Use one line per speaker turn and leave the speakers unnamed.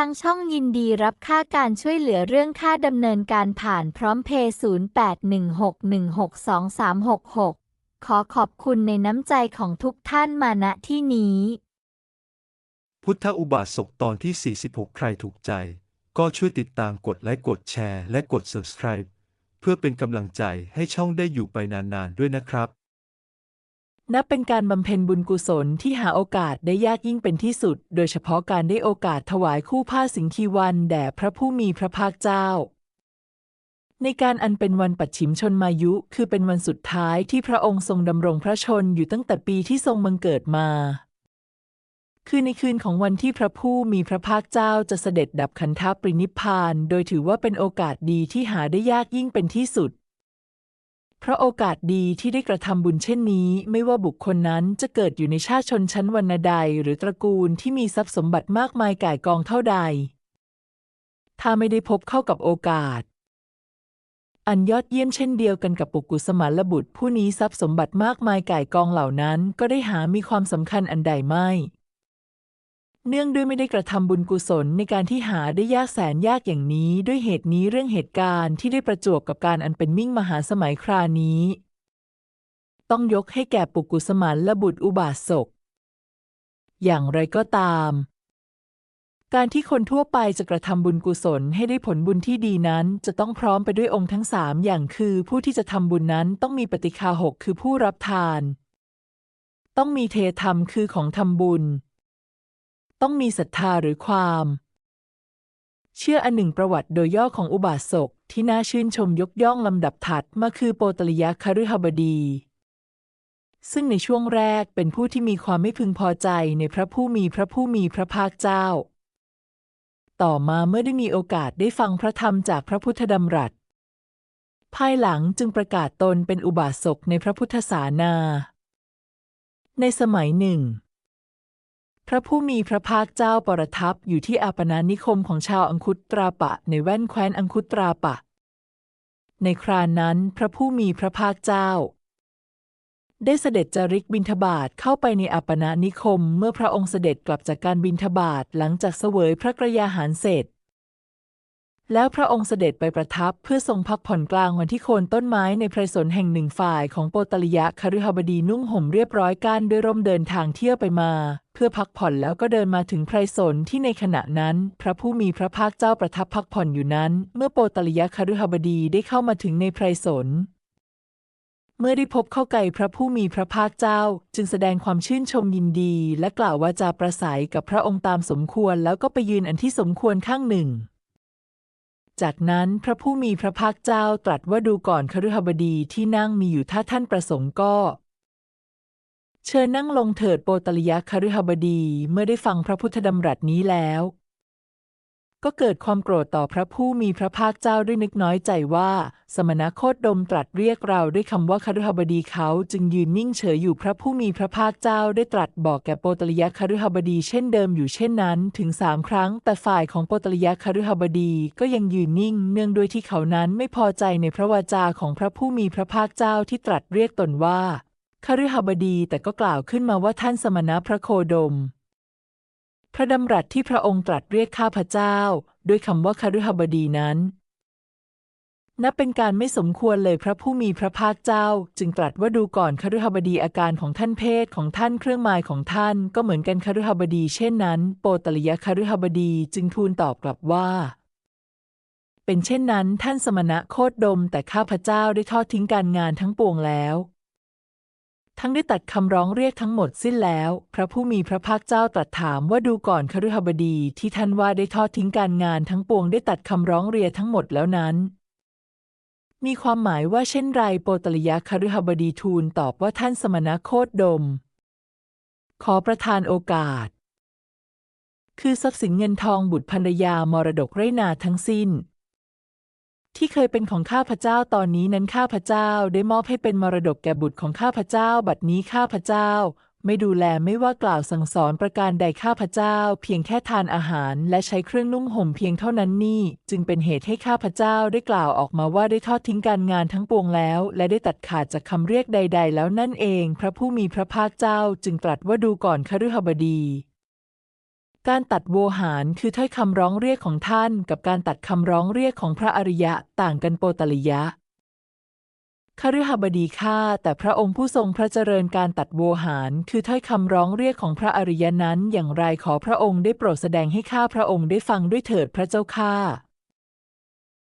ทางช่องยินดีรับค่าการช่วยเหลือเรื่องค่าดำเนินการผ่านพร้อมเพย์0816162366 ขอขอบคุณในน้ำใจของทุกท่านมาณที่นี้
พุทธอุบาสกตอนที่ 46 ใครถูกใจ ก็ช่วยติดตามกดไลค์กดแชร์และกด subscribe เพื่อเป็นกำลังใจให้ช่องได้อยู่ไปนานๆด้วยนะครับ
นับเป็นการบำเพ็ญบุญกุศลที่หาโอกาสได้ยากยิ่งเป็นที่สุด โดยเฉพาะการได้โอกาสถวายคู่ผ้าสิงคีวันแด่พระผู้มีพระภาคเจ้า ในการอันเป็นวันปัจฉิมชนมายุ คือเป็นวันสุดท้ายที่พระองค์ทรงดำรงพระชนอยู่ตั้งแต่ปีที่ทรงบังเกิดมา คือในคืนของวันที่พระผู้มีพระภาคเจ้าจะเสด็จดับขันธปรินิพพาน โดยถือว่าเป็นโอกาสดีที่หาได้ยากยิ่งเป็นที่สุด เพราะโอกาสดีที่ได้กระทำบุญเช่นนี้ ไม่ว่าบุคคลนั้นจะเกิดอยู่ในชาติชนชั้นวรรณใดหรือตระกูลที่มีทรัพย์สมบัติมากมายก่ายกองเท่าใด ถ้าไม่ได้พบเข้ากับโอกาส อันยอดเยี่ยมเช่นเดียวกันกับปุกุสมานบุตรผู้นี้ทรัพย์สมบัติมากมายก่ายกองเหล่านั้น ก็ได้หามีความสำคัญอันใดไม่ เนื่องด้วยไม่ได้กระทำบุญกุศลในการที่หาได้ยากแสนยากอย่างนี้ ด้วยเหตุนี้เรื่องเหตุการณ์ที่ได้ประจวบกับการอันเป็นมิ่งมหาสมัยครานี้ ต้องยกให้แก่ปุกุสมานและบุตรอุบาสกอย่างไรก็ตาม การที่คนทั่วไปจะกระทำบุญกุศลให้ได้ผลบุญที่ดีนั้น จะต้องพร้อมไปด้วยองค์ทั้งสามอย่างคือ ผู้ที่จะทำบุญนั้นต้องมีปฏิคาหกคือผู้รับทาน ต้องมีเทธรรมคือของทำบุญ ต้องมีศรัทธาหรือความ เชื่ออันหนึ่งประวัติโดยย่อของอุบาสกที่น่าชื่นชมยกย่องลำดับถัดมาคือโปตลิยะคฤหบดี ซึ่งในช่วงแรกเป็นผู้ที่มีความไม่พึงพอใจในพระผู้มีพระผู้มีพระภาคเจ้า ต่อมาเมื่อได้มีโอกาสได้ฟังพระธรรมจากพระพุทธดำรัส ภายหลังจึงประกาศตนเป็นอุบาสกในพระพุทธศาสนาในสมัยหนึ่ง พระผู้มีพระภาคเจ้าประทับอยู่ที่อาปนานิคมของชาวอังคุตราปะ ในแว่นแคว้นอังคุตราปะ ในครานั้นพระผู้มีพระภาคเจ้า ได้เสด็จจาริกบินทบาทเข้าไปในอัปนานิคม เมื่อพระองค์เสด็จกลับจากการบินทบาทหลังจากเสวยพระกระยาหารเสร็จ แล้วพระองค์เสด็จไปประทับเพื่อทรงพักผ่อนกลางวันที่โคนต้นไม้ในไพรสนแห่งหนึ่งฝ่ายของโปตลิยะคฤหบดีนุ่งห่มเรียบร้อยก้านด้วยร่มเดินทางเที่ยวไปมา เพื่อพักผ่อนแล้วก็เดินมาถึงไพรสนที่ในขณะนั้น พระผู้มีพระภาคเจ้าประทับพักผ่อนอยู่นั้น เมื่อโปตลิยะคฤหบดีได้เข้ามาถึงในไพรสนเมื่อได้พบเข้าไกลพระผู้มีพระภาคเจ้า จึงแสดงความชื่นชมยินดี และกล่าวว่าจาประสัยกับพระองค์ตามสมควรแล้วก็ไปยืนอันที่สมควรข้างหนึ่ง จากนั้นพระผู้มีพระภาคเจ้าตรัสว่าดูก่อนคฤหบดีที่นั่งมีอยู่ถ้าท่านประสงค์ก็ เชิญนั่งลงเถิดโปตลิยะคฤหบดี เมื่อได้ฟังพระพุทธดำรัสนี้แล้ว ก็เกิดความโกรธต่อพระผู้มีพระภาคเจ้าด้วยนึกน้อยใจว่า สมณโคดดมตรัสเรียกเราด้วยคำว่าคฤหบดีเขาจึงยืนนิ่งเฉยอยู่พระผู้มีพระภาคเจ้าได้ตรัสบอกแก่โปตลิยะคฤหบดีเช่นเดิมอยู่เช่นนั้น ถึงสามครั้ง แต่ฝ่ายของโปตลิยะคฤหบดีก็ยังยืนนิ่ง เนื่องด้วยที่เขานั้นไม่พอใจในพระวาจาของพระผู้มีพระภาคเจ้าที่ตรัสเรียกตนว่า คฤหบดีแต่ก็กล่าวขึ้นมาว่าท่านสมณพระโคดม พระดำรัสที่พระองค์ตรัสเรียกข้าพเจ้า ด้วยคำว่าคฤหบดีนั้นนับเป็นการไม่สมควรเลยพระผู้มีพระภาคเจ้า จึงตรัสว่าดูก่อนคฤหบดีอาการของท่านเพศของท่านเครื่องหมายของท่านก็เหมือนกันคฤหบดีเช่นนั้น โปตลิยคฤหบดีจึงทูลตอบกลับว่า เป็นเช่นนั้นท่านสมณะโคดดมแต่ข้าพเจ้าได้ทอดทิ้งการงานทั้งปวงแล้ว ทั้งได้ตัดคำร้องเรียกทั้งหมดสิ้นแล้ว พระผู้มีพระภาคเจ้าตรัสถามว่าดูก่อนคฤหบดีที่ท่านว่าได้ทอดทิ้งการงานทั้งปวงได้ตัดคำร้องเรียกทั้งหมดแล้วนั้น มีความหมายว่าเช่นไรโปตลิยะคฤหบดีทูลตอบว่าท่านสมณโคดดม ขอประทานโอกาส คือทรัพย์สินเงินทองบุตรภรรยามรดกไรนาทั้งสิ้น ที่เคยเป็นของข้าพเจ้าตอนนี้นั้นข้าพเจ้าได้มอบให้เป็นมรดกแก่บุตรของข้าพเจ้า บัดนี้ข้าพเจ้า ไม่ดูแลไม่ว่ากล่าวสั่งสอนประการใดข้าพเจ้า เพียงแค่ทานอาหาร และใช้เครื่องนุ่งห่มเพียงเท่านั้นนี่ จึงเป็นเหตุให้ข้าพเจ้าได้กล่าวออกมาว่าได้ทอดทิ้งการงานทั้งปวงแล้ว และได้ตัดขาดจากคำเรียกใด ๆ แล้วนั่นเอง พระผู้มีพระภาคเจ้าจึงตรัสว่าดูก่อนคฤหบดี การตัดโวหารคือถ้อยคำร้องเรียกของท่าน กับการตัดคำร้องเรียกของพระอริยะต่างกันโปตลิยะคฤหบดีข้าแต่พระองค์ผู้ทรงพระเจริญการตัดโวหาร คือถ้อยคำร้องเรียกของพระอริยนั้น อย่างไรขอพระองค์ได้โปรดแสดงให้ข้าพระองค์ได้ฟังด้วยเถิดพระเจ้าข้า